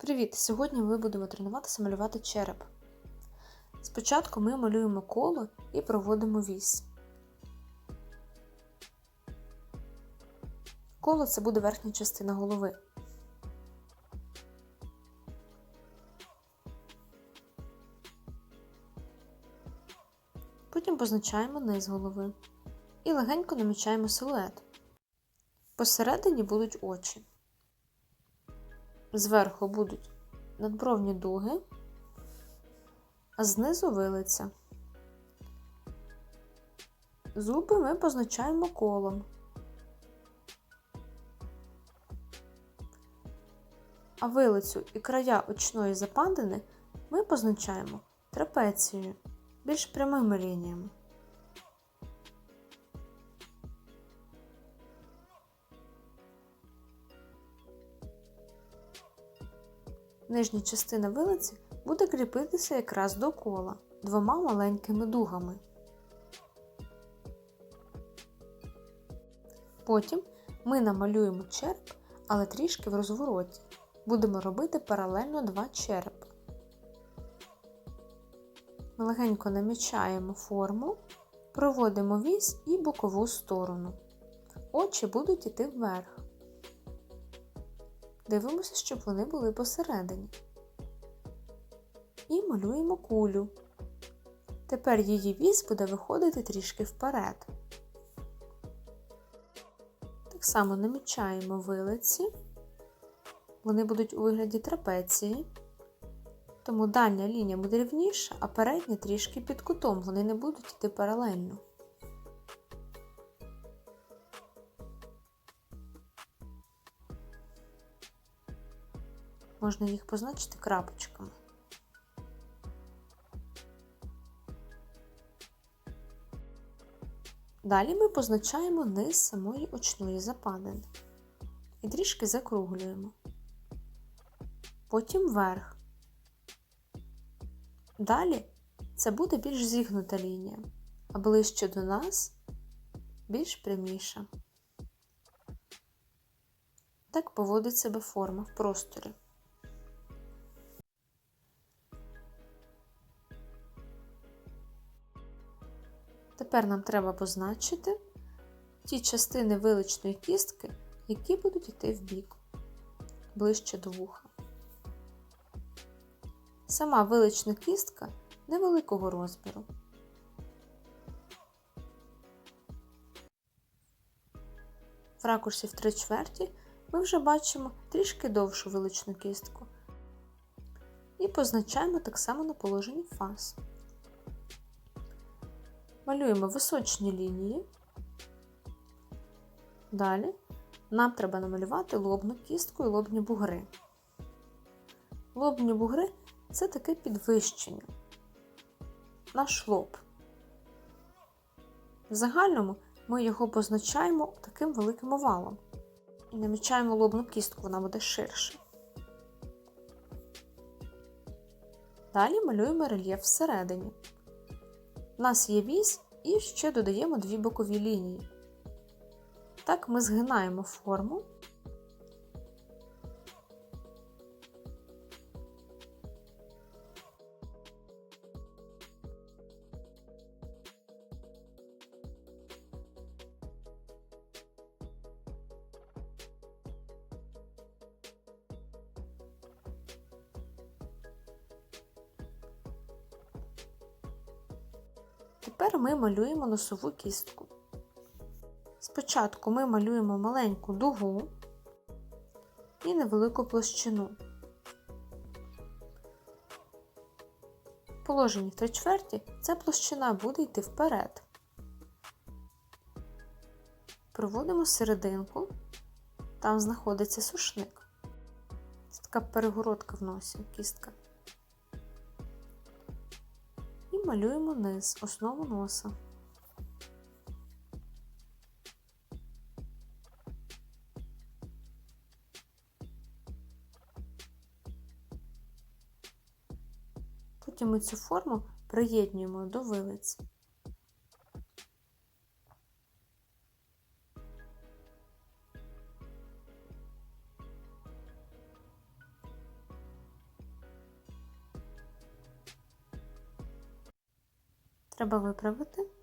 Привіт! Сьогодні ми будемо тренуватися малювати череп. Спочатку ми малюємо коло і проводимо вісь. Коло це буде верхня частина голови. Потім позначаємо низ голови і легенько намічаємо силует. Посередині будуть очі. Зверху будуть надбровні дуги, а знизу вилиця. Зуби ми позначаємо колом. А вилицю і края очної западини ми позначаємо трапецією, більш прямими лініями. Нижня частина вилиці буде кріпитися якраз до кола двома маленькими дугами. Потім ми намалюємо череп, але трішки в розвороті. Будемо робити паралельно два черепи. Ми легенько намічаємо форму, проводимо вісь і бокову сторону. Очі будуть йти вверх. Дивимося, щоб вони були посередині. І малюємо кулю. Тепер її вісь буде виходити трішки вперед. Так само намічаємо вилиці. Вони будуть у вигляді трапеції. Тому дальня лінія буде рівніша, а передня трішки під кутом, вони не будуть йти паралельно. Можна їх позначити крапочками. Далі ми позначаємо низ самої очної западини і трішки закруглюємо. Потім верх. Далі це буде більш зігнута лінія, а ближче до нас більш пряміша. Так поводить себе форма в просторі. Тепер нам треба позначити ті частини виличної кістки, які будуть йти в бік, ближче до вуха. Сама вилична кістка невеликого розміру. В ракурсі в 3 чверті ми вже бачимо трішки довшу виличну кістку і позначаємо так само на положенні фаз. Малюємо височні лінії. Далі нам треба намалювати лобну кістку і лобні бугри. Лобні бугри це таке підвищення, наш лоб. В загальному ми його позначаємо таким великим овалом і намічаємо лобну кістку, вона буде ширше. Далі малюємо рельєф всередині. У нас є вісь і ще додаємо дві бокові лінії. Так ми згинаємо форму. Тепер ми малюємо носову кістку. Спочатку ми малюємо маленьку дугу і невелику площину. В положенні в 3 чверті ця площина буде йти вперед. Проводимо серединку, там знаходиться сушник. Це така перегородка в носі, кістка. Малюємо низ, основу носа. Потім ми цю форму приєднуємо до вилиць. Треба виправити.